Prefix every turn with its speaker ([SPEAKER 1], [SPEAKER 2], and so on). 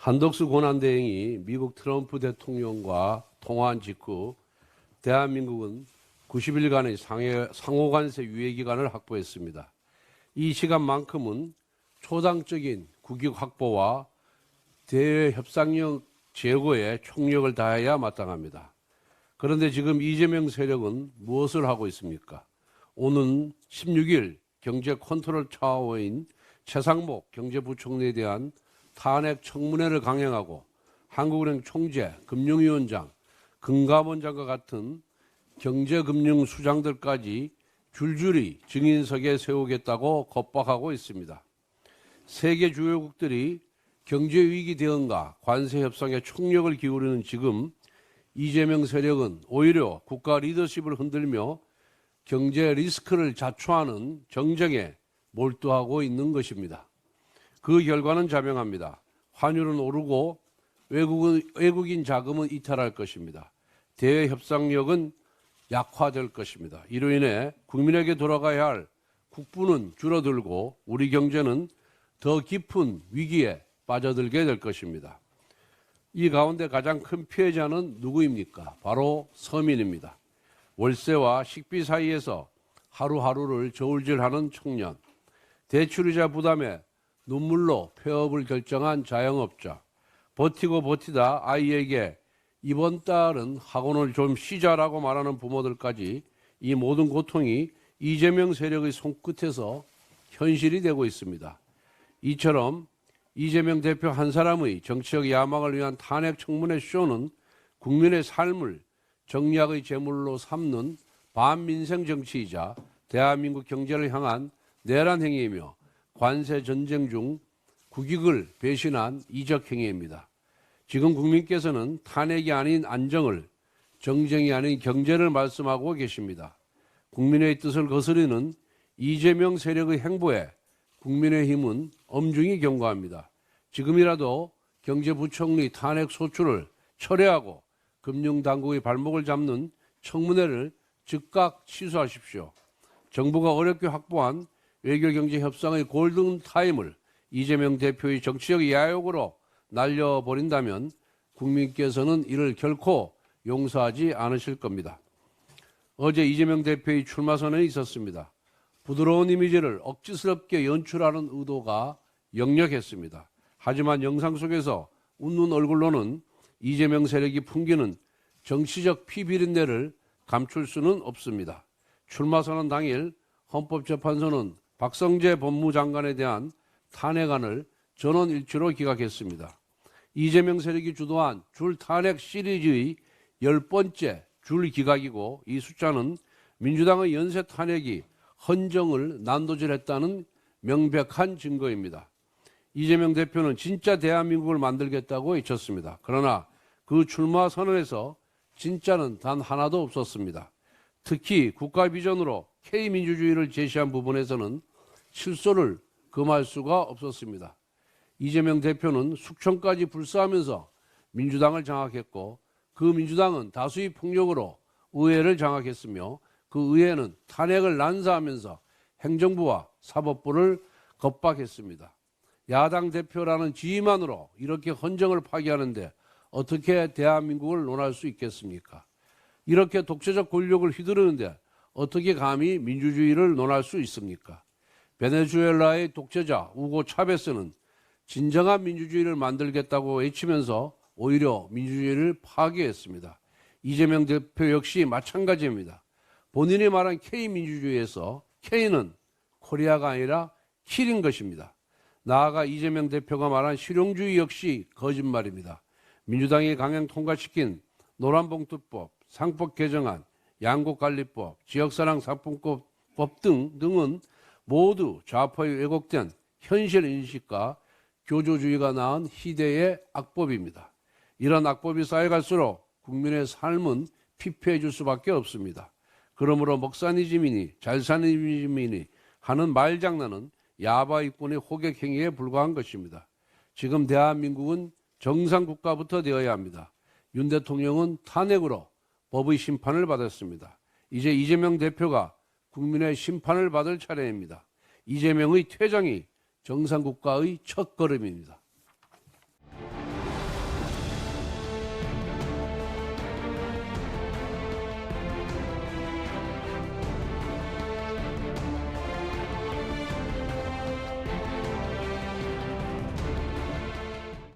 [SPEAKER 1] 한덕수 고난대행이 미국 트럼프 대통령과 통화한 직후 대한민국은 90일간의 상해, 상호관세 유예 기간을 확보했습니다. 이 시간만큼은 초당적인 국익 확보와 대외 협상력 제고에 총력을 다해야 마땅합니다. 그런데 지금 이재명 세력은 무엇을 하고 있습니까? 오는 16일 경제 컨트롤 차원인 최상목 경제부총리에 대한 탄핵 청문회를 강행하고 한국은행 총재, 금융위원장, 금감원장과 같은 경제금융 수장들까지 줄줄이 증인석에 세우겠다고 겁박하고 있습니다. 세계 주요국들이 경제 위기 대응과 관세 협상에 총력을 기울이는 지금 이재명 세력은 오히려 국가 리더십을 흔들며 경제 리스크를 자초하는 정쟁에 몰두하고 있는 것입니다. 그 결과는 자명합니다. 환율은 오르고 외국은, 외국인 자금은 이탈할 것입니다. 대외 협상력은 약화될 것입니다. 이로 인해 국민에게 돌아가야 할 국부는 줄어들고 우리 경제는 더 깊은 위기에 빠져들게 될 것입니다. 이 가운데 가장 큰 피해자는 누구입니까? 바로 서민입니다. 월세와 식비 사이에서 하루하루를 저울질하는 청년, 대출이자 부담에 눈물로 폐업을 결정한 자영업자, 버티고 버티다 아이에게 이번 달은 학원을 좀 쉬자라고 말하는 부모들까지 이 모든 고통이 이재명 세력의 손끝에서 현실이 되고 있습니다. 이처럼 이재명 대표 한 사람의 정치적 야망을 위한 탄핵 청문회 쇼는 국민의 삶을 정략의 제물로 삼는 반민생 정치이자 대한민국 경제를 향한 내란 행위이며 관세 전쟁 중 국익을 배신한 이적 행위입니다. 지금 국민께서는 탄핵이 아닌 안정을 정쟁이 아닌 경제를 말씀하고 계십니다. 국민의 뜻을 거스르는 이재명 세력의 행보에 국민의힘은 엄중히 경고합니다. 지금이라도 경제부총리 탄핵 소추를 철회하고 금융당국의 발목을 잡는 청문회를 즉각 취소하십시오. 정부가 어렵게 확보한 외교 경제 협상의 골든 타임을 이재명 대표의 정치적 야욕으로 날려버린다면 국민께서는 이를 결코 용서하지 않으실 겁니다. 어제 이재명 대표의 출마 선언이 있었습니다. 부드러운 이미지를 억지스럽게 연출하는 의도가 역력했습니다. 하지만 영상 속에서 웃는 얼굴로는 이재명 세력이 풍기는 정치적 피비린내를 감출 수는 없습니다. 출마 선언 당일 헌법재판소는 박성재 법무장관에 대한 탄핵안을 전원 일치로 기각했습니다. 이재명 세력이 주도한 줄 탄핵 시리즈의 열 번째 줄 기각이고 이 숫자는 민주당의 연쇄 탄핵이 헌정을 난도질했다는 명백한 증거입니다. 이재명 대표는 진짜 대한민국을 만들겠다고 외쳤습니다. 그러나 그 출마 선언에서 진짜는 단 하나도 없었습니다. 특히 국가 비전으로 K민주주의를 제시한 부분에서는 실소를 금할 수가 없었습니다. 이재명 대표는 숙청까지 불사하면서 민주당을 장악했고 그 민주당은 다수의 폭력으로 의회를 장악했으며 그 의회는 탄핵을 난사하면서 행정부와 사법부를 겁박했습니다. 야당 대표라는 지위만으로 이렇게 헌정을 파기하는데 어떻게 대한민국을 논할 수 있겠습니까? 이렇게 독재적 권력을 휘두르는데 어떻게 감히 민주주의를 논할 수 있습니까? 베네수엘라의 독재자 우고 차베스는 진정한 민주주의를 만들겠다고 외치면서 오히려 민주주의를 파괴했습니다. 이재명 대표 역시 마찬가지입니다. 본인이 말한 K민주주의에서 K는 코리아가 아니라 킬인 것입니다. 나아가 이재명 대표가 말한 실용주의 역시 거짓말입니다. 민주당이 강행 통과시킨 노란봉투법, 상법 개정안, 양곡관리법, 지역사랑 상품법 등 등은 모두 좌파의 왜곡된 현실 인식과 교조주의가 낳은 희대의 악법입니다. 이런 악법이 쌓여갈수록 국민의 삶은 피폐해질 수밖에 없습니다. 그러므로 먹사니즘이니 잘사니즘이니 하는 말장난은 야바이꾼의 호객 행위에 불과한 것입니다. 지금 대한민국은 정상 국가부터 되어야 합니다. 윤 대통령은 탄핵으로 법의 심판을 받았습니다. 이제 이재명 대표가 국민의 심판을 받을 차례입니다. 이재명의 퇴장이 정상국가의 첫 걸음입니다.